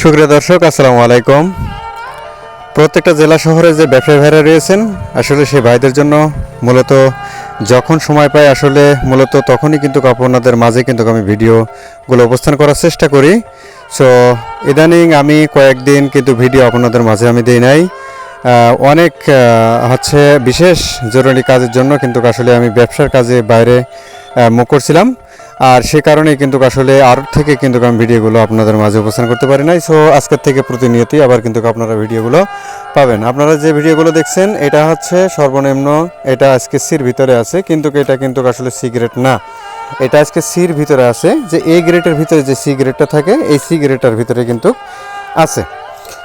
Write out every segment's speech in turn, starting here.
সুপ্রিয় দর্শক, আসসালামু আলাইকুম। প্রত্যেকটা জেলা শহরে যে ব্যবসায়ী ভাইরা রয়েছেন, আসলে সেই ভাইদের জন্য মূলত যখন সময় পাই, আসলে মূলত তখনই কিন্তু আপনাদের মাঝে কিন্তু আমি ভিডিওগুলো উপস্থান করার চেষ্টা করি। সো ইদানিং আমি কয়েকদিন কিন্তু ভিডিও আপনাদের মাঝে আমি দিই নাই। অনেক হচ্ছে বিশেষ জরুরি কাজের জন্য কিন্তু আসলে আমি ব্যবসার কাজে বাইরে মুখ করছিলাম। আর সে কারণেই কিন্তু আসলে আর থেকে কিন্তু আমি ভিডিওগুলো আপনাদের মাঝে উপস্থান করতে পারি নাই। সো আজকের থেকে প্রতিনিয়তই আবার কিন্তু আপনারা ভিডিওগুলো পাবেন। আপনারা যে ভিডিওগুলো দেখছেন, এটা হচ্ছে সর্বনিম্ন, এটা আজকে সির ভিতরে আছে, কিন্তু এটা কিন্তু আসলে সিগারেট না। এটা আজকে সির ভিতরে আছে, যে এ গ্রেটের ভিতরে যে সিগারেটটা থাকে, এই সিগারেটটার ভিতরে কিন্তু আছে।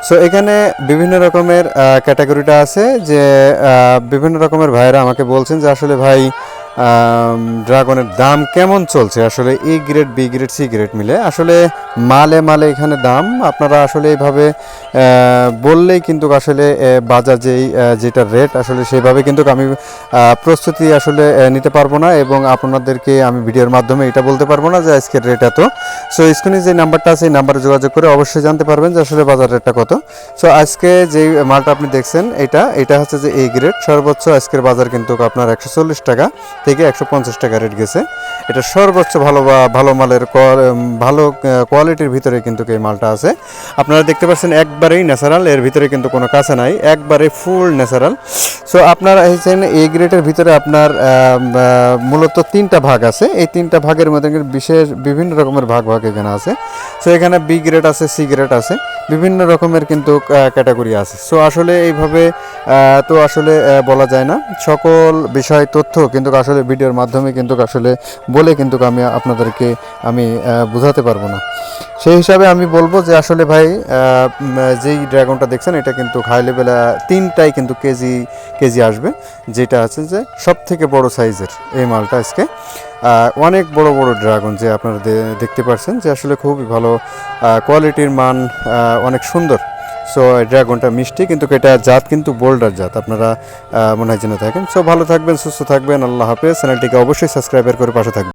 সো এখানে বিভিন্ন রকমের ক্যাটাগরিটা আছে, যে বিভিন্ন রকমের ভাইরা আমাকে বলছেন যে আসলে ভাই ড্রাগনের দাম কেমন চলছে? আসলে A grade, B grade, C grade মিলে। আসলে মালে মালে এখানে দাম। আপনারা আসলে এইভাবে বললেই কিন্তু আসলে বাজার যেই যেটা রেট, আসলে সেইভাবে কিন্তু আমি প্রস্তুতি আসলে নিতে পারব না এবং আপনাদেরকে আমি ভিডিওর মাধ্যমে এটা বলতে পারব না যে আজকের রেট এত। সো স্ক্রিনে যে নাম্বারটা আছে, এই নাম্বারে যোগাযোগ করে অবশ্যই জানতে পারবেন যে আসলে বাজার রেটটা কত। সো আজকে যে মালটা আপনি দেখছেন, এটা এটা হচ্ছে যে এই গ্রেড। সর্বোচ্চ আজকের বাজার কিন্তু আপনার একশো চল্লিশ টাকা। থেকে একশো পঞ্চাশ টাকা রেট গেছে। এটা সর্বোচ্চ ভালো বা ভালো মালের ভালো কোয়ালিটির ভিতরে কিন্তু এই মালটা আছে। আপনারা দেখতে পাচ্ছেন একবারেই ন্যাচারাল এর ভিতরে কিন্তু কোনো কাছে নাই, একবারে ফুল ন্যাচারাল সো আপনারা এসেছেন এই গ্রেডের ভিতরে আপনার মূলত তিনটা ভাগ আছে। এই তিনটা ভাগের মধ্যে বিশেষ বিভিন্ন রকমের ভাগ ভাগ এখানে আছে। সো এখানে বি গ্রেড আছে, সি গ্রেড আছে। বিভিন্ন রকমের কিন্তু ক্যাটাগরি আছে। সো আসলে এইভাবে তো আসলে বলা যায় না। সকল বিষয় তথ্য কিন্তু আসলে ভিডিওর মাধ্যমে কিন্তু আসলে বলে কিন্তু আমি আপনাদেরকে, আমি বোঝাতে পারব না। সেই হিসাবে আমি বলব যে আসলে ভাই যেই ড্রাগনটা দেখছেন, এটা কিন্তু হাই লেভেল তিনটাই কিন্তু কেজি কেজি আসবে। যেটা আছে যে সব থেকে বড় সাইজের এই মালটা আজকে। অনেক বড় বড় ড্রাগন যে আপনারা দেখতে পাচ্ছেন যে আসলে খুবই ভালো কোয়ালিটির মান অনেক সুন্দর। সো ড্রাগনটা মিষ্টি, কিন্তু এটা জাত কিন্তু বোল্ডার জাত। আপনারা মনে হয় জেনে থাকেন। সো ভালো থাকবেন, সুস্থ থাকবেন। আল্লাহ হাফেজ। চ্যানেলটিকে অবশ্যই সাবস্ক্রাইবার করে পাশে থাকবেন।